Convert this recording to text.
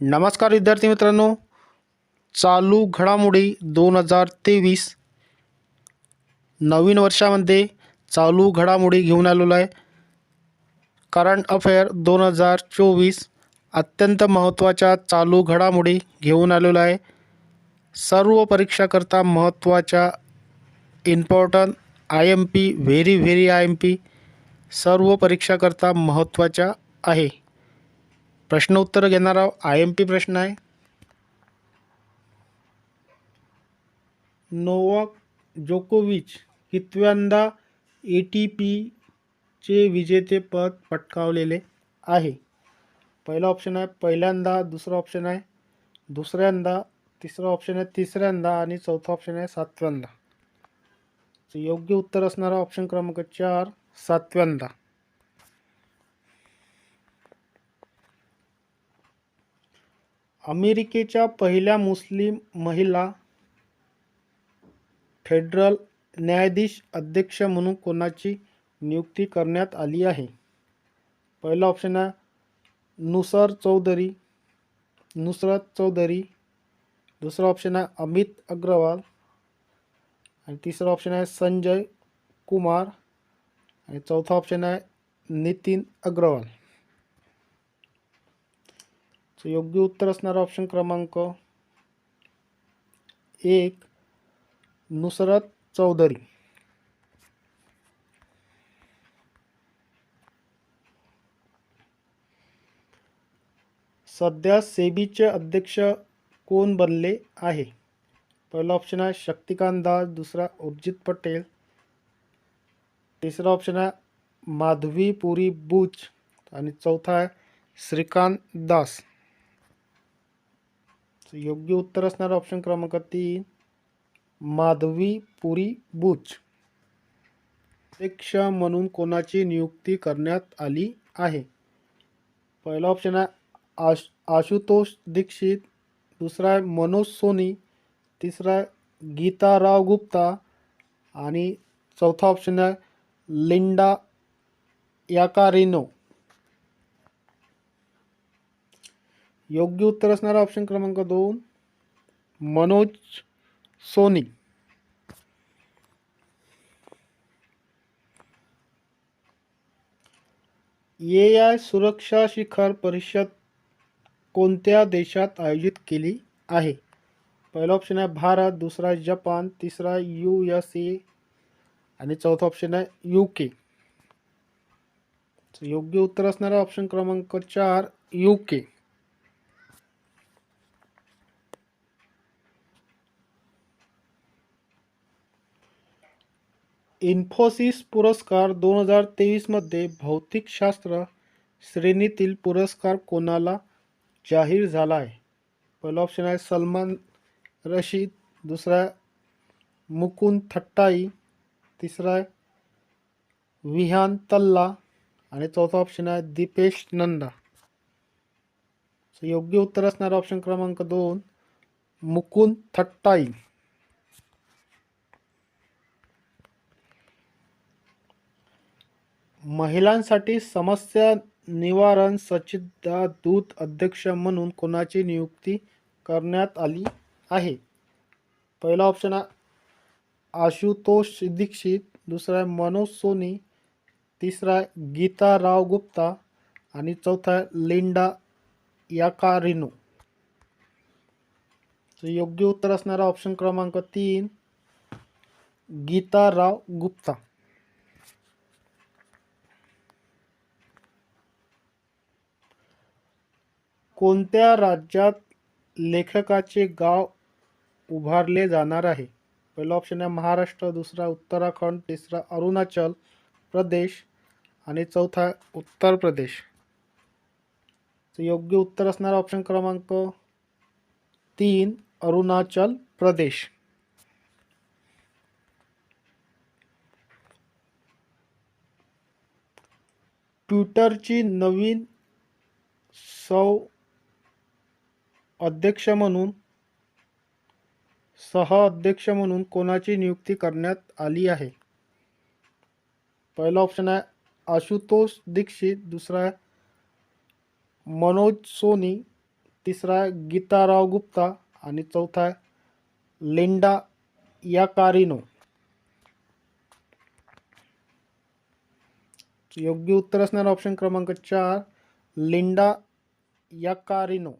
नमस्कार विद्यार्थी मित्रांनो. चालू घडामोडी दोन हजार तेवीस. नवीन वर्षामध्ये चालू घडामोडी घेऊन आलेलो आहे. करंट अफेअर दोन हजार चोवीस अत्यंत महत्त्वाच्या चालू घडामोडी घेऊन आलेलो आहे. सर्व परीक्षाकरता महत्त्वाच्या important I M P very very I M P सर्व परीक्षाकरता महत्त्वाच्या आहे. प्रश्न उत्तर घेणारा आय एम पी प्रश्न आहे. नोवाक जोकोविच कितव्यांदा ए टी पीचे विजेतेपद पटकावलेले आहे. पहिला ऑप्शन आहे पहिल्यांदा दुसरा ऑप्शन आहे दुसऱ्यांदा तिसरा ऑप्शन आहे तिसऱ्यांदा आणि चौथा ऑप्शन आहे सातव्यांदा. योग्य उत्तर असणारा ऑप्शन क्रमांक चार सातव्यांदा. अमेरिकेच्या पहिल्या मुस्लिम महिला फेडरल न्यायाधीश अध्यक्ष म्हणून कोणाची नियुक्ती करण्यात आली आहे? पहिला ऑप्शन आहे नुसर चौधरी नुसरत चौधरी. दुसरा ऑप्शन आहे अमित अग्रवाल. आणि तिसरा ऑप्शन आहे संजय कुमार. आणि चौथा ऑप्शन आहे नितीन अग्रवाल. सो योग्य उत्तर असणारा ऑप्शन क्रमांक एक नुसरत चौधरी. सध्या सेबीचे अध्यक्ष कोण बनले आहे? पहिला ऑप्शन आहे शक्तिकांत दास दुसरा उर्जित पटेल तिसरा ऑप्शन आहे माधवी पुरी बुच आणि चौथा आहे श्रीकांत दास. योग्य उत्तर असणार ऑप्शन क्रमांक तीन माधवी पुरी बुच. अध्यक्ष म्हणून कोणाची नियुक्ती करण्यात आली आहे? पहिला ऑप्शन आहे आश आशुतोष दीक्षित. दुसरा आहे मनोज सोनी. तिसरा आहे गीता राव गुप्ता. आणि चौथा ऑप्शन आहे लिंडा याकारिनो. योग्य उत्तर असणारा ऑप्शन क्रमांक दोन मनोज सोनी. ए आय सुरक्षा शिखर परिषद कोणत्या देशात आयोजित केली आहे? पहिला ऑप्शन आहे भारत दुसरा आहे जपान तिसरा यू एस ए आणि चौथा ऑप्शन आहे यू के योग्य उत्तर असणारा ऑप्शन क्रमांक चार यू के इन्फोसिस पुरस्कार दोन हजार तेवीसमध्ये भौतिकशास्त्र श्रेणीतील पुरस्कार कोणाला जाहीर झाला आहे? पहिला ऑप्शन आहे सलमान रशीद दुसरा मुकुंद थट्टाई तिसरा आहे विहान तल्ला आणि चौथा ऑप्शन आहे दीपेश नंदा. योग्य उत्तर असणारा ऑप्शन क्रमांक दोन मुकुंद थट्टाई. महिलांसाठी समस्या निवारण सच्चिदादूत अध्यक्ष म्हणून कोणाची नियुक्ती करण्यात आली आहे? पहिला ऑप्शन आहे आशुतोष दीक्षित. दुसरा आहे मनोज सोनी. तिसरा आहे गीता राव गुप्ता. आणि चौथा आहे लिंडा याकारिनो. योग्य उत्तर असणारा ऑप्शन क्रमांक तीन गीता राव गुप्ता. कोणत्या राज्यात लेखकाचे गाव उभारले जाणार आहे? पहिला ऑप्शन आहे महाराष्ट्र दुसरा उत्तराखंड तिसरा अरुणाचल प्रदेश आणि चौथा उत्तर प्रदेश. योग्य उत्तर असणारा ऑप्शन क्रमांक तीन अरुणाचल प्रदेश. ट्विटरची नवीन सौ अध्यक्ष म्हणून सह अध्यक्ष म्हणून कोणाची नियुक्ती करण्यात आली आहे? पहिला ऑप्शन आहे आशुतोष दीक्षित दुसरा आहे मनोज सोनी तिसरा आहे गीताराव गुप्ता आणि चौथा आहे लिंडा याकारिनो. योग्य उत्तर असणार ऑप्शन क्रमांक चार लिंडा याकारिनो.